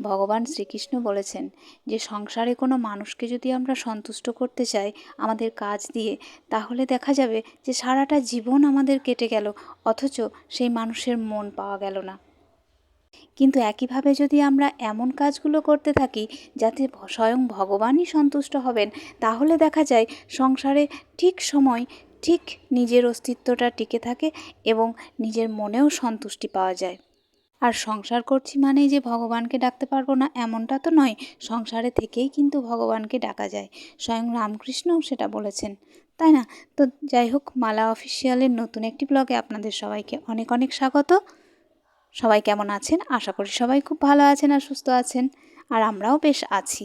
ভগবান শ্রীকৃষ্ণ বলেছেন যে, সংসারে কোনো মানুষকে যদি আমরা সন্তুষ্ট করতে চাই আমাদের কাজ দিয়ে, তাহলে দেখা যাবে যে, সারাটা জীবন আমাদের কেটে গেল, অথচ সেই মানুষের মন পাওয়া গেল না। কিন্তু একইভাবে যদি আমরা এমন কাজগুলো করতে থাকি যাতে স্বয়ং ভগবানই সন্তুষ্ট হবেন, তাহলে দেখা যায় সংসারে ঠিক সময় ঠিক নিজের অস্তিত্বটা টিকে থাকে এবং নিজের মনেও সন্তুষ্টি পাওয়া যায়। আর সংসার করছি মানেই যে ভগবানকে ডাকতে পারব না, এমনটা তো নয়। সংসারে থেকেই কিন্তু ভগবানকে ডাকা যায়। স্বয়ং রামকৃষ্ণও সেটা বলেছেন। তাই না? তো যাই হোক, মালা অফিসিয়ালের নতুন একটি ব্লগে আপনাদের সবাইকে অনেক অনেক স্বাগত। সবাই কেমন আছেন? আশা করি সবাই খুব ভালো আছেন আর সুস্থ আছেন। আর আমরাও বেশ আছি।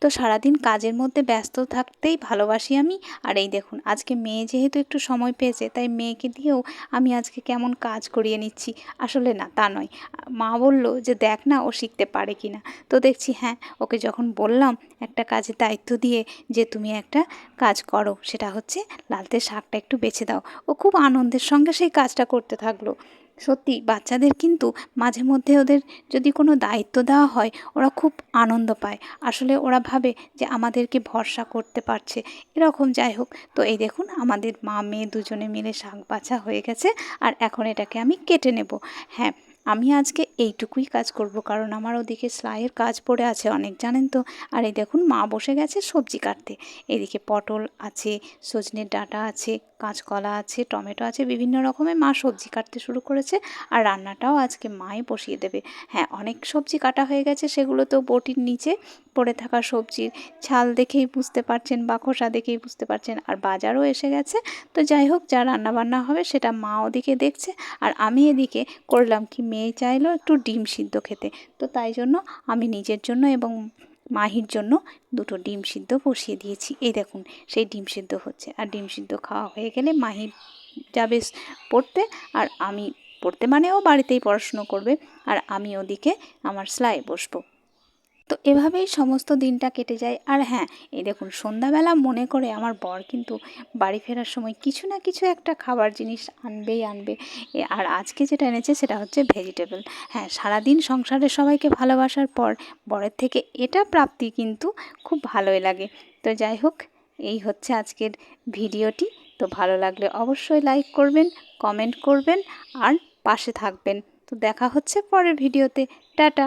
তো সারাদিন কাজের মধ্যে ব্যস্ত থাকতেই ভালোবাসি আমি। আর এই দেখুন, আজকে মেয়ে যেহেতু একটু সময় পেয়েছে, তাই মেয়েকে দিয়েও আমি আজকে কেমন কাজ করিয়ে নিচ্ছি। আসলে না, তা নয়। মা বলল যে, দেখ না, ও শিখতে পারে কি না। তো দেখছি হ্যাঁ ওকে যখন বললাম একটা কাজের দায়িত্ব দিয়ে যে, তুমি একটা কাজ করো, সেটা হচ্ছে লালতে শাকটা একটু বেছে দাও। ও খুব আনন্দের সঙ্গে সেই কাজটা করতে থাকল। সত্যি বাচ্চাদের কিন্তু মাঝে মধ্যে ওদের যদি কোনো দায়িত্ব দেওয়া হয়, ওরা খুব আনন্দ পায়। আসলে ওরা ভাবে যে আমাদেরকে ভরসা করতে পারছে। এরকম যাই হোক, তো এই দেখুন আমাদের মা মেয়ে দুজনে মিলে শাক বাছা হয়ে গেছে আর এখন এটাকে আমি কেটে নেব। হ্যাঁ আমি আজকে এইটুকুই কাজ করব কারণ আমার ওদিকে সেলাইয়ের কাজ পড়ে আছে অনেক, জানেন তো? আর এই দেখুন মা বসে গেছে সবজি কাটতে। এদিকে পটল আছে সজনের ডাঁটা আছে কাঁচকলা আছে, টমেটো আছে, বিভিন্ন রকমের। মা সবজি কাটতে শুরু করেছে আর রান্নাটাও আজকে মাই বসিয়ে দেবে। হ্যাঁ অনেক সবজি কাটা হয়ে গেছে, সেগুলো তো বটির নিচে পড়ে থাকা সবজির ছাল দেখেই বুঝতে পারছেন বা খোসা দেখেই বুঝতে পারছেন। আর বাজারও এসে গেছে। তো যাই হোক, যা রান্নাবান্না হবে সেটা মা ওদিকে দেখছে আর আমি এদিকে করলাম কি, মেয়ে চাইলো একটু ডিম সিদ্ধ খেতে। তো তাই জন্য আমি নিজের জন্য এবং মাহির জন্য দুটো ডিম সিদ্ধ বসিয়ে দিয়েছি। এই দেখুন, সেই ডিম সিদ্ধ হচ্ছে। আর ডিম সিদ্ধ খাওয়া হয়ে গেলে মাহি যাবে পড়তে। আর আমি পড়তে মানে ও বাড়িতেই পড়াশুনো করবে। আর আমি ওদিকে আমার সেলাই বসবো। তো এভাবেই সমস্ত দিনটা কেটে যায়। আর হ্যাঁ এই দেখুন, সন্ধ্যাবেলা মনে করে আমার বর কিন্তু বাড়ি ফেরার সময় কিছু না কিছু একটা খাবার জিনিস আনবেই আনবে। আর আজকে যেটা এনেছে সেটা হচ্ছে ভেজিটেবল হ্যাঁ সারাদিন সংসারে সবাইকে ভালোবাসার পর বরের থেকে এটা প্রাপ্তি কিন্তু খুব ভালোই লাগে। তো যাই হোক, এই হচ্ছে আজকের ভিডিওটি। তো ভালো লাগলে অবশ্যই লাইক করবেন কমেন্ট করবেন আর পাশে থাকবেন। তো দেখা হচ্ছে পরের ভিডিওতে। টাটা!